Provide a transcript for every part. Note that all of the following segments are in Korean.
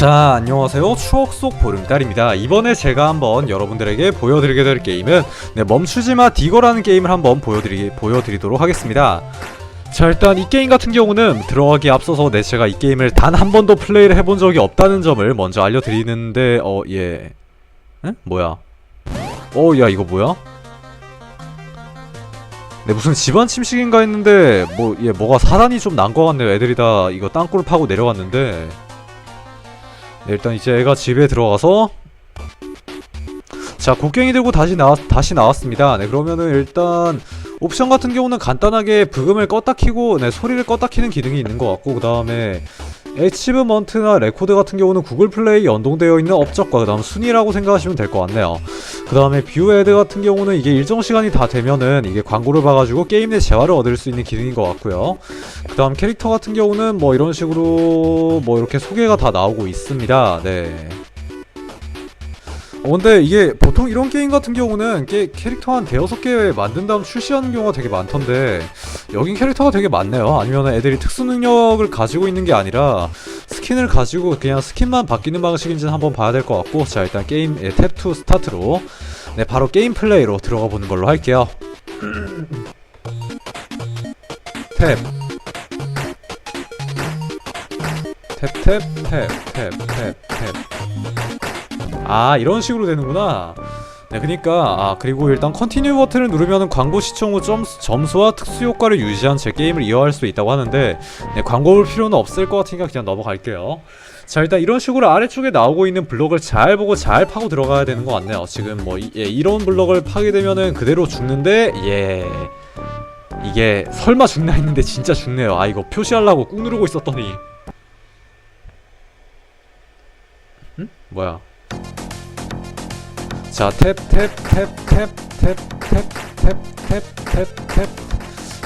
자 안녕하세요. 추억 속 보름달입니다. 이번에 제가 한번 여러분들에게 보여드리게 될 게임은 네, 멈추지마 디거라는 게임을 한번 보여드리, 보여드리도록 하겠습니다. 자 일단 이 게임 같은 경우는 들어가기 앞서서 네 제가 이 게임을 단 한 번도 플레이를 해본 적이 없다는 점을 먼저 알려드리는데 어예. 응? 뭐야? 어 야 이거 뭐야? 네 무슨 집안 침식인가 했는데 뭐얘 뭐가 사단이 좀 난 것 같네요. 애들이 다 이거 땅굴 파고 내려갔는데. 네, 일단 이제 애가 집에 들어가서 자 곡괭이 들고 다시 나왔 다시 나왔습니다. 네 그러면은 일단 옵션 같은 경우는 간단하게 브금을 껐다 키고 네 소리를 껐다 키는 기능이 있는 것 같고 그 다음에 애치브먼트나 레코드 같은 경우는 구글 플레이 연동되어 있는 업적과 그 다음 순위라고 생각하시면 될 것 같네요. 그 다음에 뷰 애드 같은 경우는 이게 일정 시간이 다 되면은 이게 광고를 봐가지고 게임 내 재화를 얻을 수 있는 기능인 것 같고요. 그 다음 캐릭터 같은 경우는 뭐 이런 식으로 뭐 이렇게 소개가 다 나오고 있습니다. 네. 어, 근데 이게 보통 이런 게임 같은 경우는 게, 캐릭터 한 대여섯 개 만든 다음 출시하는 경우가 되게 많던데 여긴 캐릭터가 되게 많네요. 아니면 애들이 특수 능력을 가지고 있는 게 아니라 스킨을 가지고 그냥 스킨만 바뀌는 방식인지는 한번 봐야 될 것 같고 자 일단 게임 예, 탭2 스타트로 네 바로 게임 플레이로 들어가 보는 걸로 할게요. 탭 탭 탭 탭 탭 탭 탭 아 이런 식으로 되는구나. 네 그니까 아 그리고 일단 컨티뉴 버튼을 누르면 광고 시청 후 점, 점수와 특수 효과를 유지한 제 게임을 이어갈 수 있다고 하는데 네 광고 볼 필요는 없을 것 같으니까 그냥 넘어갈게요. 자 일단 이런 식으로 아래쪽에 나오고 있는 블럭을 잘 보고 잘 파고 들어가야 되는 것 같네요. 지금 뭐 이, 예, 이런 블럭을 파게 되면은 그대로 죽는데 예. 이게 설마 죽나 했는데 진짜 죽네요. 아 이거 표시하려고 꾹 누르고 있었더니. 응? 뭐야 자, 탭, 탭, 탭, 탭, 탭, 탭, 탭, 탭, 탭, 탭.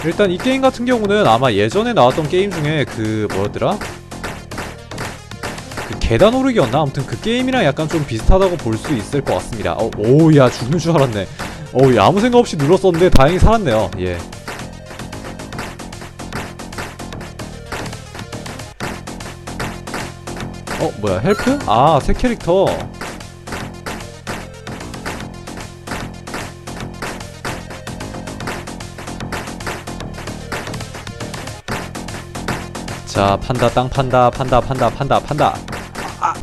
일단 이 게임 같은 경우는 아마 예전에 나왔던 게임 중에 그 뭐였더라? 그 계단 오르기였나? 아무튼 그 게임이랑 약간 좀 비슷하다고 볼 수 있을 것 같습니다. 어, 오우, 야, 죽는 줄 알았네. 어우, 야, 아무 생각 없이 눌렀었는데 다행히 살았네요. 예. 어, 뭐야, 헬프? 아, 새 캐릭터. 자 판다 땅 판다 판다 판다 판다 판다 아.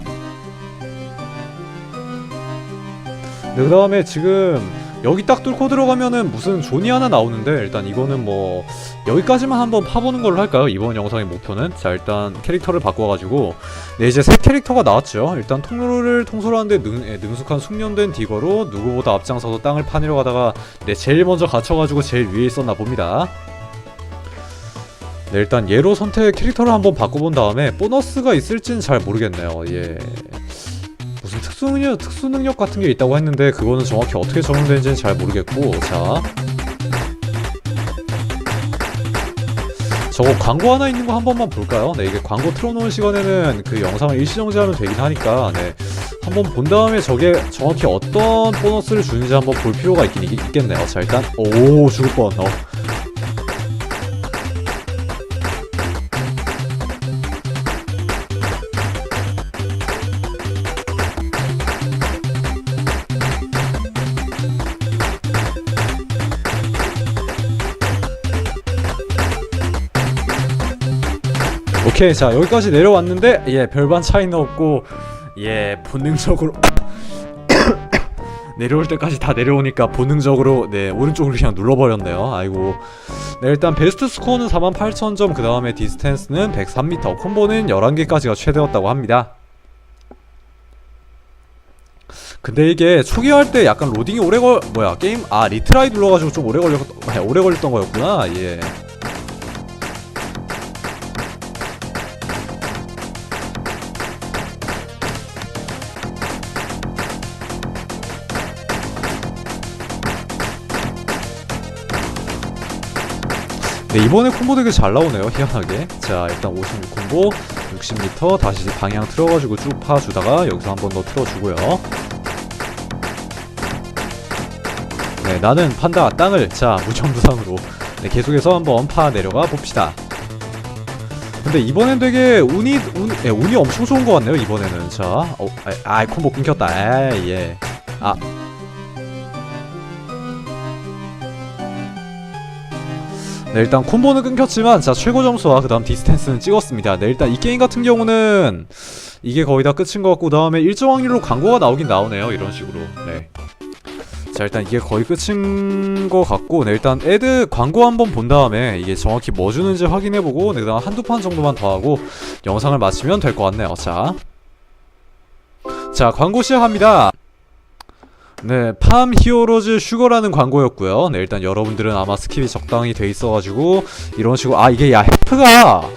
네, 그 다음에 지금 여기 딱 뚫고 들어가면은 무슨 존이 하나 나오는데 일단 이거는 뭐 여기까지만 한번 파보는 걸로 할까요? 이번 영상의 목표는 자 일단 캐릭터를 바꿔가지고 네 이제 새 캐릭터가 나왔죠 일단 통로를 통솔하는데 능, 예, 능숙한 숙련된 디거로 누구보다 앞장서서 땅을 파내려 가다가 네 제일 먼저 갇혀가지고 제일 위에 있었나 봅니다 네, 일단 얘로 선택 캐릭터를 한번 바꿔본 다음에 보너스가 있을지는 잘 모르겠네요. 예. 무슨 특수 능력, 특수 능력 같은 게 있다고 했는데 그거는 정확히 어떻게 적용되는지는 잘 모르겠고 자 저거 광고 하나 있는 거 한 번만 볼까요? 네 이게 광고 틀어놓은 시간에는 그 영상을 일시정지하면 되긴 하니까 네 한번 본 다음에 저게 정확히 어떤 보너스를 주는지 한번 볼 필요가 있긴 있, 있겠네요. 자 일단 오 죽을 뻔. 어. 오케이 자 여기까지 내려왔는데 예 별반 차이는 없고 예 본능적으로 내려올 때까지 다 내려오니까 본능적으로 네 오른쪽으로 그냥 눌러버렸네요. 아이고. 네 일단 베스트 스코어는 48,000점 그 다음에 디스텐스는 103m 콤보는 11개까지가 최대였다고 합니다. 근데 이게 초기 할때 약간 로딩이 오래 걸 뭐야 게임 아 리트라이 눌러가지고 좀 오래 걸렸 오래 걸렸던 거였구나 예 네 이번에 콤보 되게 잘 나오네요 희한하게. 자 일단 56 콤보 60m 다시 방향 틀어가지고 쭉 파주다가 여기서 한 번 더 틀어주고요. 네 나는 판다 땅을 자 무정부상으로. 네 계속해서 한번 파 내려가 봅시다. 근데 이번엔 되게 운이 운, 예, 운이 엄청 좋은 것 같네요 이번에는. 자 어, 아, 아 콤보 끊겼다. 에이 예. 아 네, 일단 콤보는 끊겼지만 자 최고 점수와 그 다음 디스텐스는 찍었습니다 네 일단 이 게임 같은 경우는 이게 거의 다 끝인 것 같고 그 다음에 일정 확률로 광고가 나오긴 나오네요 이런 식으로 네. 자 일단 이게 거의 끝인 것 같고 네 일단 애드 광고 한번 본 다음에 이게 정확히 뭐 주는지 확인해보고 네, 그 다음 한두 판 정도만 더 하고 영상을 마치면 될 것 같네요 자. 자 광고 시작합니다 네, 팜 히어로즈 슈거라는 광고였고요. 네, 일단 여러분들은 아마 스킵이 적당히 돼 있어가지고 이런 식으로 아 이게 야 헬프가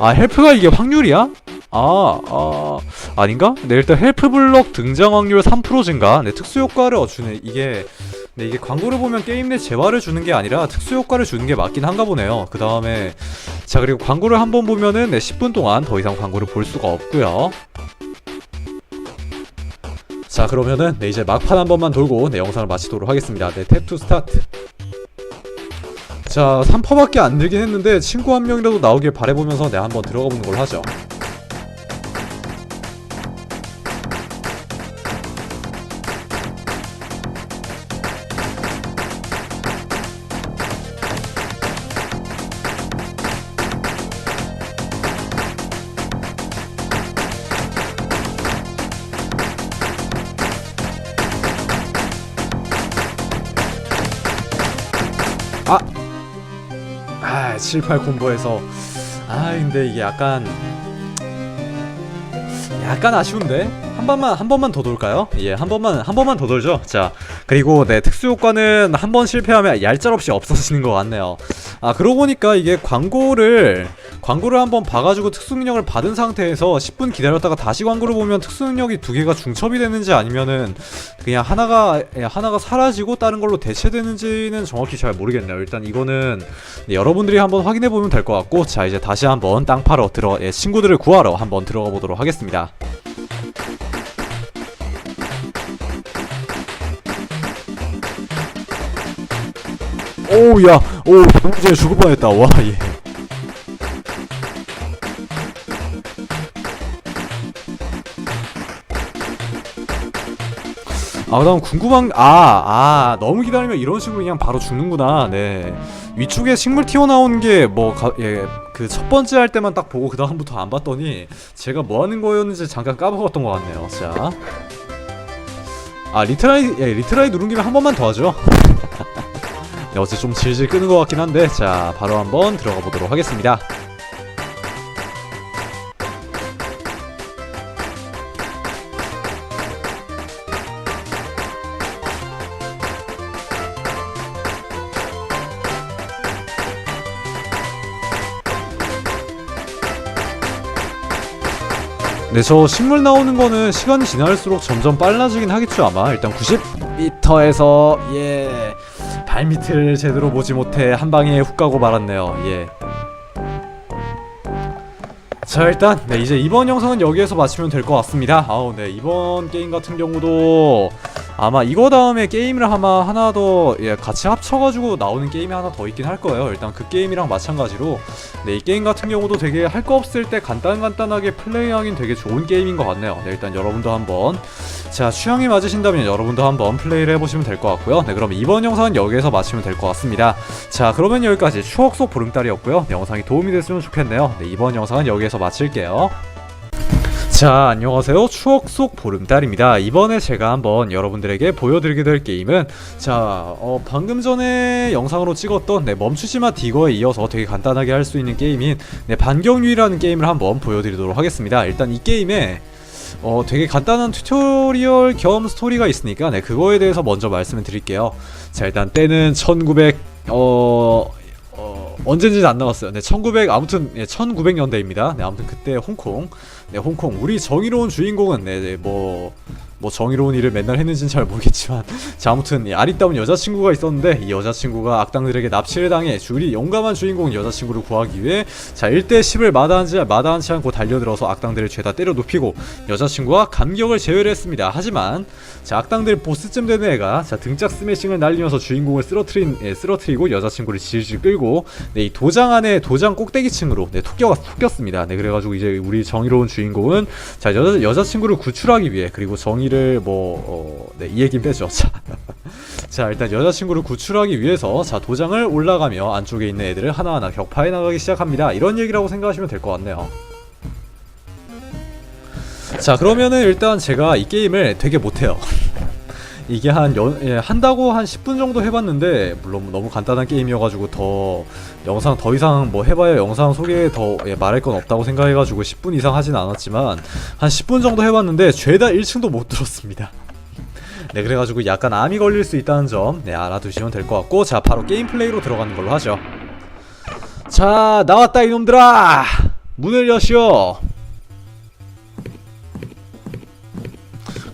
아 헬프가 이게 확률이야? 아, 아 아닌가? 네, 일단 헬프 블럭 등장 확률 3% 증가. 네, 특수 효과를 주네. 이게 네, 이게 광고를 보면 게임 내 재화를 주는 게 아니라 특수 효과를 주는 게 맞긴 한가 보네요. 그 다음에 자 그리고 광고를 한번 보면은 네, 10분 동안 더 이상 광고를 볼 수가 없고요. 자 그러면은 네 이제 막판 한 번만 돌고 네 영상을 마치도록 하겠습니다. 네 탭 투 스타트. 자 3퍼밖에 안 들긴 했는데 친구 한 명이라도 나오길 바래보면서 네 한번 들어가 보는 걸로 하죠 아 7, 8 콤보에서 아 근데 이게 약간 약간 아쉬운데 한 번만 한 번만 더 돌까요? 예, 한 번만 한 번만 더 돌죠. 자, 그리고 네 특수 효과는 한 번 실패하면 얄짤없이 없어지는 것 같네요. 아 그러고 보니까 이게 광고를 광고를 한번 봐가지고 특수 능력을 받은 상태에서 10분 기다렸다가 다시 광고를 보면 특수 능력이 두 개가 중첩이 되는지 아니면은 그냥 하나가 예, 하나가 사라지고 다른 걸로 대체되는지는 정확히 잘 모르겠네요. 일단 이거는 네, 여러분들이 한번 확인해 보면 될 것 같고 자 이제 다시 한번 땅 파러 들어 예, 친구들을 구하러 한번 들어가 보도록 하겠습니다. 오우야 오 방금 전에 죽을 뻔했다 와 예. 아 그다음 궁금한 아아 너무 기다리면 이런 식으로 그냥 바로 죽는구나. 네. 위쪽에 식물 튀어나온 게뭐예그 첫 번째 할 때만 딱 보고 그 다음부터 안 봤더니 제가 뭐 하는 거였는지 잠깐 까먹었던 것 같네요. 자. 아 리트라이 예 리트라이 누른 김에 한 번만 더 하죠. 네, 어째 좀 질질 끄는 것 같긴 한데 자 바로 한번 들어가 보도록 하겠습니다 네, 저 식물 나오는 거는 시간이 지날수록 점점 빨라지긴 하겠죠, 아마. 일단 90m에서, 예, 발밑을 제대로 보지 못해 한 방에 훅 가고 말았네요, 예. 자, 일단, 네, 이제 이번 영상은 여기에서 마치면 될 것 같습니다. 아우, 네, 이번 게임 같은 경우도 아마 이거 다음에 게임을 아마 하나 더, 예, 같이 합쳐가지고 나오는 게임이 하나 더 있긴 할 거예요. 일단 그 게임이랑 마찬가지로 네, 이 게임 같은 경우도 되게 할 거 없을 때 간단간단하게 플레이하긴 되게 좋은 게임인 것 같네요. 네, 일단 여러분도 한번 자 취향이 맞으신다면 여러분도 한번 플레이를 해보시면 될 것 같고요. 네, 그럼 이번 영상은 여기에서 마치면 될 것 같습니다. 자, 그러면 여기까지 추억 속 보름달이었고요. 네, 영상이 도움이 됐으면 좋겠네요. 네, 이번 영상은 여기에서 마칠게요. 자 안녕하세요. 추억 속 보름달입니다. 이번에 제가 한번 여러분들에게 보여드리게 될 게임은 자 어, 방금 전에 영상으로 찍었던 네, 멈추지마 디거에 이어서 되게 간단하게 할 수 있는 게임인 네, 반경유이라는 게임을 한번 보여드리도록 하겠습니다. 일단 이 게임에 어, 되게 간단한 튜토리얼 겸 스토리가 있으니까 네, 그거에 대해서 먼저 말씀을 드릴게요. 자 일단 때는 1900 어... 어, 언젠지 안 나왔어요. 네, 1900 아무튼 예, 1900년대입니다. 네, 아무튼 그때 홍콩 네, 홍콩. 우리 정의로운 주인공은 네, 네, 뭐 뭐 정의로운 일을 맨날 했는지는 잘 모르겠지만 자 아무튼 이 아리따운 여자친구가 있었는데 이 여자친구가 악당들에게 납치를 당해 줄이 용감한 주인공 여자친구를 구하기 위해 자 1대 10을 마다하지, 마다하지 않고 달려들어서 악당들을 죄다 때려 눕히고 여자친구와 감격을 제외를 했습니다 하지만 자 악당들 보스쯤 되는 애가 자 등짝 스매싱을 날리면서 주인공을 쓰러트린 예, 쓰러트리고 여자친구를 질질 끌고 네, 이 도장 안에 도장 꼭대기층으로 네, 토끼가 툭겼습니다. 네, 그래가지고 이제 우리 정의로운 주인공은 자 여자 여자친구를 구출하기 위해 그리고 정의 를 뭐 어, 네, 이 얘긴 빼죠. 자, 자 일단 여자친구를 구출하기 위해서 자 도장을 올라가며 안쪽에 있는 애들을 하나하나 격파해 나가기 시작합니다. 이런 얘기라고 생각하시면 될 것 같네요. 자 그러면은 일단 제가 이 게임을 되게 못해요. 이게 한 연, 예, 한다고 한 10분 정도 해봤는데 물론 너무 간단한 게임이어가지고 더 영상 더 이상 뭐 해봐야 영상 소개에 더 예, 말할 건 없다고 생각해가지고 10분 이상 하진 않았지만 한 10분 정도 해봤는데 죄다 1층도 못 들었습니다. 네 그래가지고 약간 암이 걸릴 수 있다는 점 네, 알아두시면 될 것 같고 자 바로 게임 플레이로 들어가는 걸로 하죠. 자 나왔다 이놈들아 문을 여시오.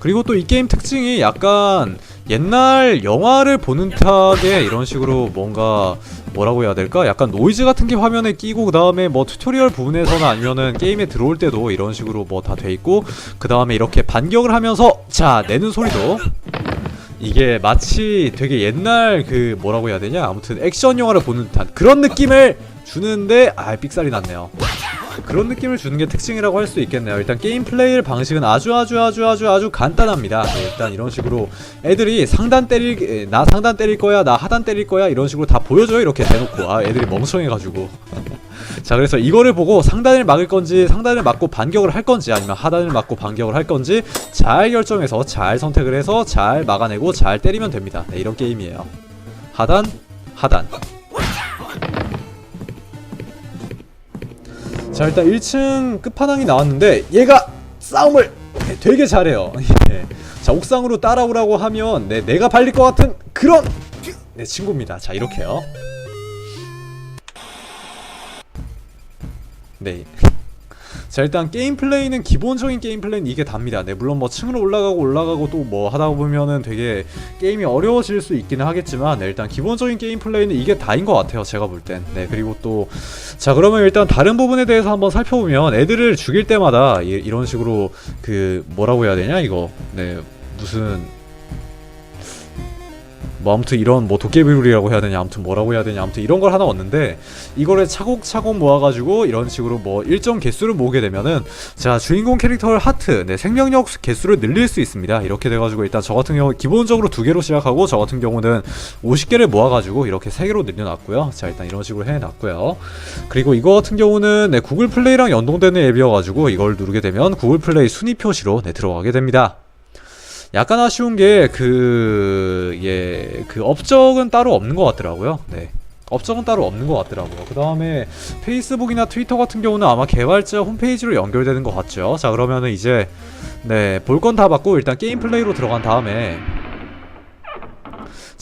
그리고 또 이 게임 특징이 약간 옛날 영화를 보는 듯하게 이런 식으로 뭔가 뭐라고 해야 될까? 약간 노이즈 같은 게 화면에 끼고 그 다음에 뭐 튜토리얼 부분에서나 아니면은 게임에 들어올 때도 이런 식으로 뭐 다 돼 있고 그 다음에 이렇게 반격을 하면서 자 내는 소리도 이게 마치 되게 옛날 그 뭐라고 해야 되냐 아무튼 액션 영화를 보는 듯한 그런 느낌을 주는데 아 삑살이 났네요. 그런 느낌을 주는 게 특징이라고 할 수 있겠네요. 일단 게임 플레이 방식은 아주 아주 아주 아주 아주 간단합니다. 네, 일단 이런 식으로 애들이 상단 때릴 에, 나 상단 때릴 거야, 나 하단 때릴 거야 이런 식으로 다 보여줘요. 이렇게 대놓고 아 애들이 멍청해가지고. 자 그래서 이거를 보고 상단을 막을 건지 상단을 막고 반격을 할 건지 아니면 하단을 막고 반격을 할 건지 잘 결정해서 잘 선택을 해서 잘 막아내고 잘 때리면 됩니다. 네, 이런 게임이에요. 하단 하단. 자 일단 1층 끝판왕이 나왔는데 얘가 싸움을 되게 잘해요 예. 자 옥상으로 따라오라고 하면 네, 내가 발릴 것 같은 그런 네 친구입니다 자 이렇게요 네. 자 일단 게임 플레이는 기본적인 게임 플레이는 이게 답니다. 네 물론 뭐 층으로 올라가고 올라가고 또 뭐 하다 보면은 되게 게임이 어려워질 수 있기는 하겠지만 네, 일단 기본적인 게임 플레이는 이게 다인 것 같아요. 제가 볼 땐. 네 그리고 또 자 그러면 일단 다른 부분에 대해서 한번 살펴보면 애들을 죽일 때마다 이, 이런 식으로 그 뭐라고 해야 되냐 이거 네 무슨 뭐 아무튼 이런 뭐 도깨비룰이라고 해야 되냐 아무튼 뭐라고 해야 되냐 아무튼 이런 걸 하나 얻는데 이거를 차곡차곡 모아가지고 이런 식으로 뭐 일정 개수를 모으게 되면은 자 주인공 캐릭터를 하트 네 생명력 개수를 늘릴 수 있습니다. 이렇게 돼가지고 일단 저 같은 경우 기본적으로 두 개로 시작하고 저 같은 경우는 50개를 모아가지고 이렇게 세 개로 늘려놨고요. 자 일단 이런 식으로 해놨고요. 그리고 이거 같은 경우는 네 구글 플레이랑 연동되는 앱이어가지고 이걸 누르게 되면 구글 플레이 순위 표시로 네 들어가게 됩니다 약간 아쉬운 게 그, 예, 그 업적은 따로 없는 것 같더라고요. 네. 업적은 따로 없는 것 같더라고요. 그 다음에 페이스북이나 트위터 같은 경우는 아마 개발자 홈페이지로 연결되는 것 같죠. 자, 그러면은 이제, 네, 볼 건다 받고 일단 게임 플레이로 들어간 다음에,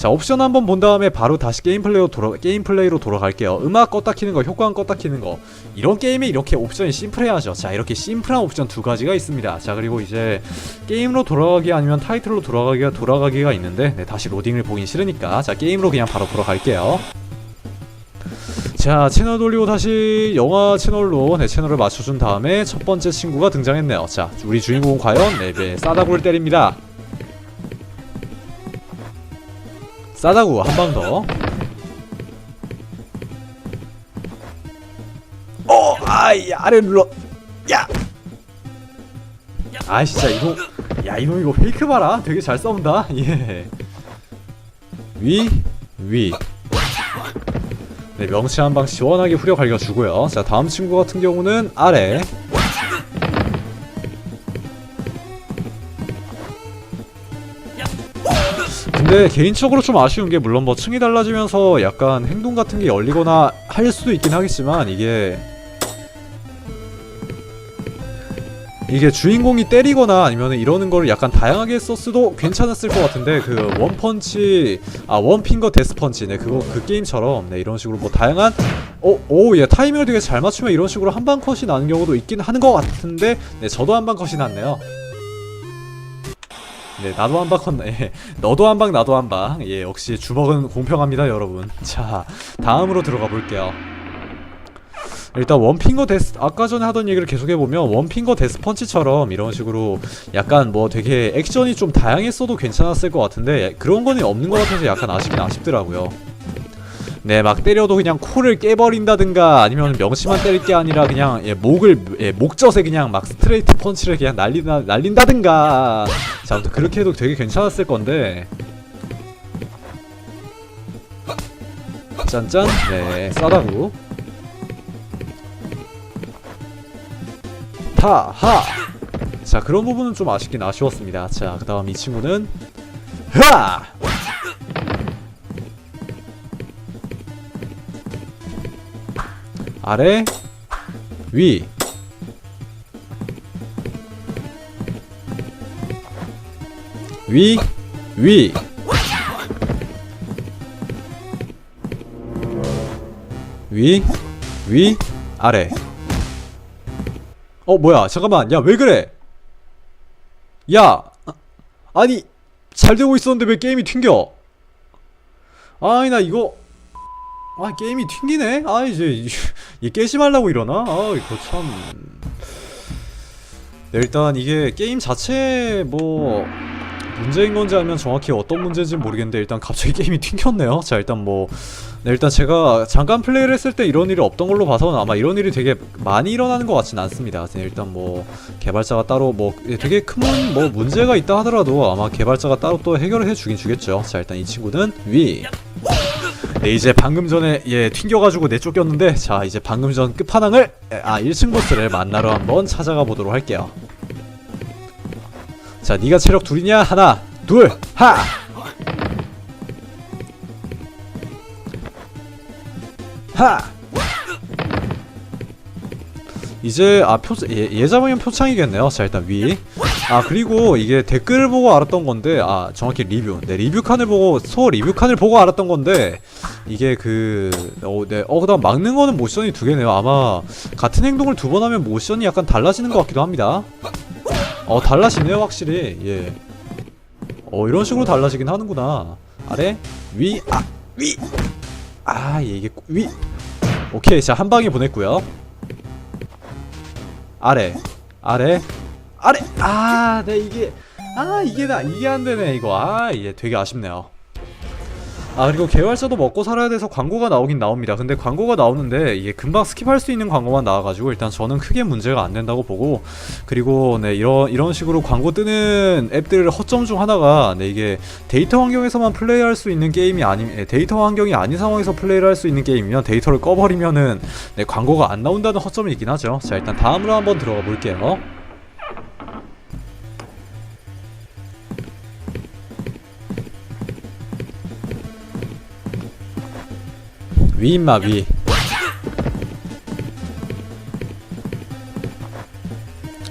자, 옵션 한번 본 다음에 바로 다시 게임 플레이로 돌아, 게임 플레이로 돌아갈게요. 음악 껐다 키는 거, 효과음 껐다 키는 거. 이런 게임에 이렇게 옵션이 심플해야죠. 자, 이렇게 심플한 옵션 두 가지가 있습니다. 자, 그리고 이제 게임으로 돌아가기 아니면 타이틀로 돌아가기가 돌아가기가 있는데 네, 다시 로딩을 보긴 싫으니까 자, 게임으로 그냥 바로 돌아갈게요. 자, 채널 돌리고 다시 영화 채널로 네, 채널을 맞춰준 다음에 첫 번째 친구가 등장했네요. 자, 우리 주인공은 과연 네, 네, 싸다구를 때립니다. 싸다구 한 방 더. 어, 아이 아래 눌러. 야. 아 진짜 이놈. 야 이놈 이거 페이크 봐라. 되게 잘 싸운다. 예. 위 위. 네 명치 한 방 시원하게 후려 갈겨 주고요. 자 다음 친구 같은 경우는 아래. 근데 개인적으로 좀 아쉬운 게 물론 뭐 층이 달라지면서 약간 행동 같은 게 열리거나 할 수도 있긴 하겠지만 이게 이게 주인공이 때리거나 아니면 이러는 거를 약간 다양하게 썼어도 괜찮았을 것 같은데 그 원펀치 아 원핑거 데스펀치. 네 그거 그 게임처럼. 네 이런 식으로 뭐 다양한 어오예 타이밍을 되게 잘 맞추면 이런 식으로 한 방 컷이 나는 경우도 있긴 하는 것 같은데 네 저도 한 방 컷이 났네요 네, 나도 한 방 컸네. 예, 너도 한 방, 나도 한 방. 예, 역시 주먹은 공평합니다, 여러분. 자, 다음으로 들어가 볼게요. 일단 원핑거 데스 아까 전에 하던 얘기를 계속해 보면 원핑거 데스펀치처럼 이런 식으로 약간 뭐 되게 액션이 좀 다양했어도 괜찮았을 것 같은데 그런 거는 없는 것 같아서 약간 아쉽긴 아쉽더라고요. 네, 막 때려도 그냥 코를 깨버린다든가 아니면 명치만 때릴 게 아니라 그냥 예, 목을 예, 목젖에 그냥 막 스트레이트 펀치를 그냥 날리나 날린다든가. 자, 아무튼 그렇게 해도 되게 괜찮았을 건데. 짠짠. 네, 싸다구. 타하. 자, 그런 부분은 좀 아쉽긴 아쉬웠습니다. 자, 그다음 이 친구는 하. 아래 위 위, 위. 위, 위, 아래. 어, 뭐야, 잠깐만. 야, 왜 그래? 야, 아니, 잘 되고 있었는데 왜 게임이 튕겨? 아니, 나 이거, 아 게임이 튕기네? 아 이제 얘 깨지 말라고 이러나? 아 이거 참. 네, 일단 이게 게임 자체 뭐 문제인 건지 아니면 정확히 어떤 문제인지 모르겠는데 일단 갑자기 게임이 튕겼네요. 자 일단 뭐 네, 일단 제가 잠깐 플레이를 했을 때 이런 일이 없던 걸로 봐서는 아마 이런 일이 되게 많이 일어나는 것 같진 않습니다. 네, 일단 뭐 개발자가 따로 뭐 되게 큰 뭐 문제가 있다 하더라도 아마 개발자가 따로 또 해결을 해주긴 주겠죠. 자 일단 이 친구는 위 네 이제 방금 전에 예 튕겨가지고 내쫓겼는데 자 이제 방금 전 끝판왕을 아 1층 보스를 만나러 한번 찾아가 보도록 할게요. 자 네가 체력 둘이냐? 하나 둘하! 하! 이제 아 표, 얘, 얘 잡으면 표창이겠네요. 자 일단 위 아 그리고 이게 댓글을 보고 알았던 건데 아 정확히 리뷰. 네 리뷰 칸을 보고 소 리뷰 칸을 보고 알았던 건데 이게 그어네 어 그다음 막는 거는 모션이 두 개네요. 아마 같은 행동을 두 번 하면 모션이 약간 달라지는 것 같기도 합니다. 어 달라지네요 확실히. 예 어 이런 식으로 달라지긴 하는구나. 아래? 위 아 위 아 이게 위. 오케이 자한 방에 보냈고요. 아래. 아래 아래 아 네 이게 아 이게 나 이게 안 되네 이거. 아 이게 되게 아쉽네요. 아 그리고 개발자도 먹고 살아야 돼서 광고가 나오긴 나옵니다. 근데 광고가 나오는데 이게 금방 스킵할 수 있는 광고만 나와가지고 일단 저는 크게 문제가 안 된다고 보고 그리고 네 이런 이런 식으로 광고 뜨는 앱들 허점 중 하나가 네 이게 데이터 환경에서만 플레이할 수 있는 게임이 아니 예, 데이터 환경이 아닌 상황에서 플레이를 할 수 있는 게임이면 데이터를 꺼버리면은 네 광고가 안 나온다는 허점이 있긴 하죠. 자 일단 다음으로 한번 들어가 볼게요 위 임마 위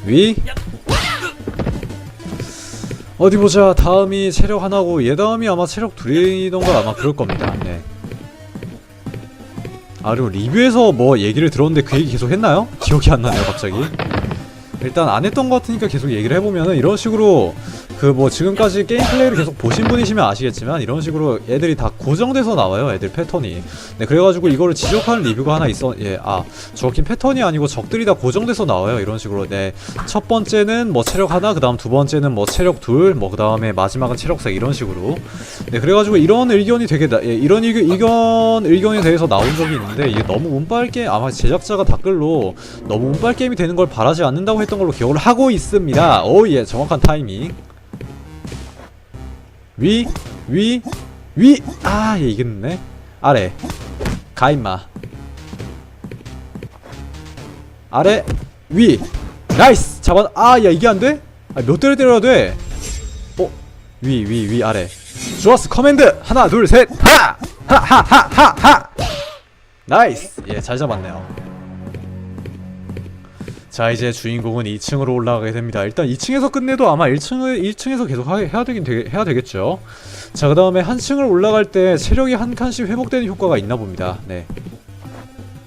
위? 어디 보자 다음이 체력 하나고 얘 다음이 아마 체력 둘이던가 아마 그럴 겁니다 네. 아 그리고 리뷰에서 뭐 얘기를 들었는데 그 얘기 계속 했나요? 기억이 안 나네요 갑자기 일단 안 했던 것 같으니까 계속 얘기를 해보면은 이런 식으로 그 뭐 지금까지 게임 플레이를 계속 보신 분이시면 아시겠지만 이런 식으로 애들이 다 고정돼서 나와요 애들 패턴이. 네 그래가지고 이거를 지적하는 리뷰가 하나 있어 예아 정확히 패턴이 아니고 적들이 다 고정돼서 나와요 이런 식으로. 네첫 번째는 뭐 체력 하나 그 다음 두 번째는 뭐 체력 둘뭐 그 다음에 마지막은 체력 세 이런 식으로. 네 그래가지고 이런 의견이 되게 나, 예, 이런 의견, 의견 의견에 대해서 나온 적이 있는데 이게 너무 운빨 게임 아마 제작자가 댓글로 너무 운빨 게임이 되는 걸 바라지 않는다고 했던 걸로 기억을 하고 있습니다. 오예 정확한 타이밍 위, 위, 위. 아, 얘 이겼네. 아래. 가 임마. 아래, 위. 나이스. 잡아. 아, 야 이게 안 돼? 아, 몇 대를 때려야 돼? 어, 위, 위, 위, 아래. 좋았어. 커맨드. 하나, 둘, 셋. 하, 하, 하, 하, 하, 하. 나이스. 예, 잘 잡았네요. 자 이제 주인공은 2층으로 올라가게 됩니다. 일단 2층에서 끝내도 아마 1층을 1층에서 계속 하, 해야 되긴 되게, 해야 되겠죠. 자 그 다음에 한 층을 올라갈 때 체력이 한 칸씩 회복되는 효과가 있나 봅니다. 네.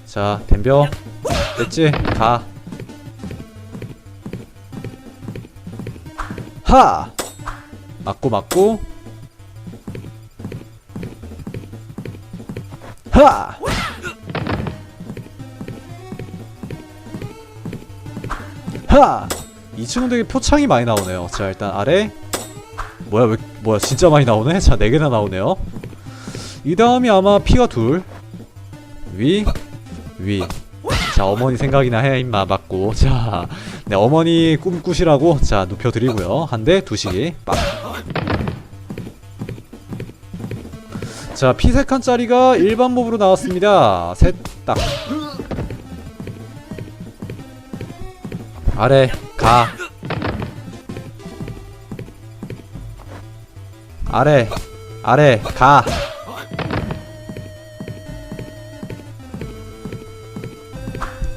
자 덤벼 됐지 가. 하. 맞고 맞고 하! 하! 이 친구 되게 표창이 많이 나오네요. 자 일단 아래 뭐야 왜 뭐야 진짜 많이 나오네. 자네 개나 나오네요. 이 다음이 아마 피가 둘 위, 위. 자 어머니 생각이나 해 임마 맞고 자 네, 어머니 꿈꾸시라고 자 눕혀드리고요 한 대 두시기 빡. 자피세 칸짜리가 일반 몹으로 나왔습니다 셋딱 아래 가. 아래 아래 가.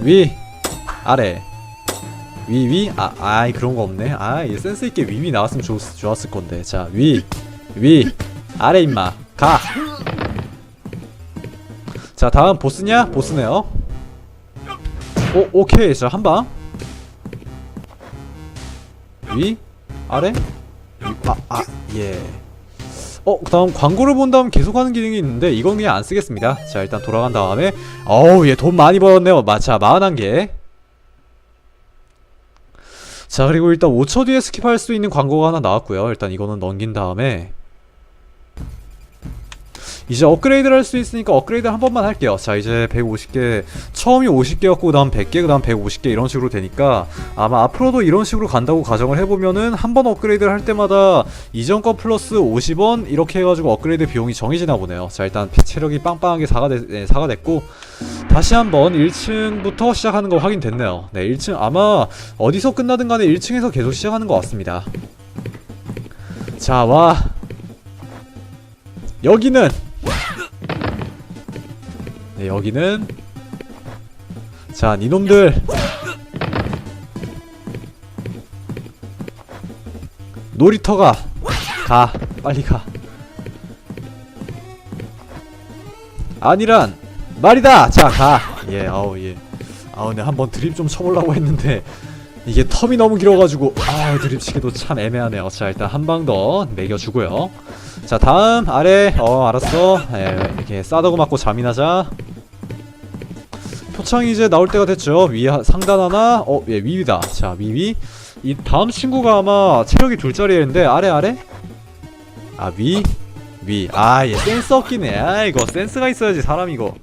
위 아래. 위 위? 아 아이 그런 거 없네. 아 이 센스 있게 위 위 나왔으면 좋, 좋았을 건데. 자 위 위 아래 임마. 가. 자 다음 보스냐? 보스네요. 오 오케이. 자 한 방 위 아래 아 아 예 어, 그다음 광고를 본 다음 계속하는 기능이 있는데 이건 그냥 안 쓰겠습니다. 자, 일단 돌아간 다음에 어우, 얘 돈 많이 벌었네요. 마차 41개. 자, 그리고 일단 5초 뒤에 스킵할 수 있는 광고가 하나 나왔고요. 일단 이거는 넘긴 다음에 이제 업그레이드를 할 수 있으니까 업그레이드 한 번만 할게요. 자, 이제 150개, 처음이 50개였고, 그 다음 100개, 그 다음 150개 이런 식으로 되니까 아마 앞으로도 이런 식으로 간다고 가정을 해보면은 한 번 업그레이드를 할 때마다 이전 거 플러스 50원 이렇게 해가지고 업그레이드 비용이 정해지나 보네요. 자, 일단 체력이 빵빵하게 4가, 됐, 네, 4가 됐고, 다시 한번 1층부터 시작하는 거 확인됐네요. 네, 1층 아마 어디서 끝나든 간에 1층에서 계속 시작하는 것 같습니다. 자, 와. 여기는 네, 여기는 자, 니놈들. 놀이터가 가. 빨리 가. 아니란 말이다. 자가예 아우 예. 아우 네 한번 드립 좀 쳐보려고 했는데 이게 텀이 너무 길어가지고 아 드립 치기도 참 애매하네요. 자 일단 한 방 더 매겨주고요. 자 다음 아래. 어 알았어. 예, 이렇게 싸다고 맞고 잠이 나자 표창이 이제 나올 때가 됐죠. 위 하- 상단 하나 어 예 위위다. 자 위위. 이 다음 친구가 아마 체력이 둘짜리인데 아래 아래? 아 위 위아얘 센스 없기네. 아 이거 센스가 있어야지 사람 이거.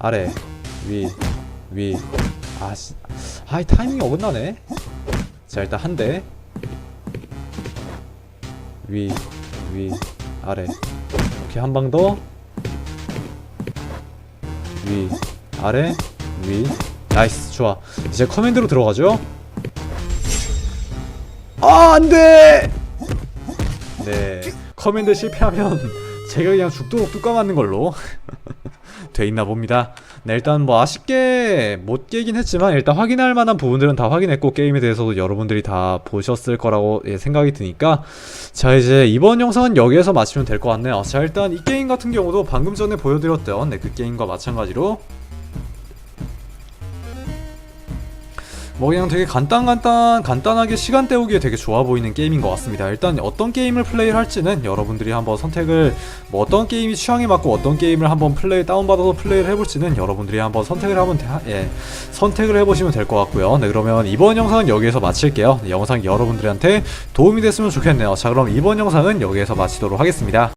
아래 위 위. 아 씨. 아이 타이밍이 어긋나네. 자 일단 한 대. 위, 위, 아래. 오케이, 한방 더. 위, 아래, 위. 나이스, 좋아. 이제 커맨드로 들어가죠. 아, 안 돼! 네. 커맨드 실패하면 제가 그냥 죽도록 뚜까 맞는 걸로 돼 있나 봅니다. 네, 일단 뭐 아쉽게 못 깨긴 했지만 일단 확인할 만한 부분들은 다 확인했고 게임에 대해서도 여러분들이 다 보셨을 거라고 예, 생각이 드니까 자 이제 이번 영상은 여기에서 마치면 될 것 같네요. 자 일단 이 게임 같은 경우도 방금 전에 보여드렸던 네, 그 게임과 마찬가지로 뭐 그냥 되게 간단간단 간단하게 시간 때우기에 되게 좋아 보이는 게임인 것 같습니다. 일단 어떤 게임을 플레이를 할지는 여러분들이 한번 선택을 뭐 어떤 게임이 취향에 맞고 어떤 게임을 한번 플레이 다운받아서 플레이를 해볼지는 여러분들이 한번 선택을 하면 돼, 예 선택을 해보시면 될 것 같고요. 네 그러면 이번 영상은 여기에서 마칠게요. 네, 영상 여러분들한테 도움이 됐으면 좋겠네요. 자 그럼 이번 영상은 여기에서 마치도록 하겠습니다.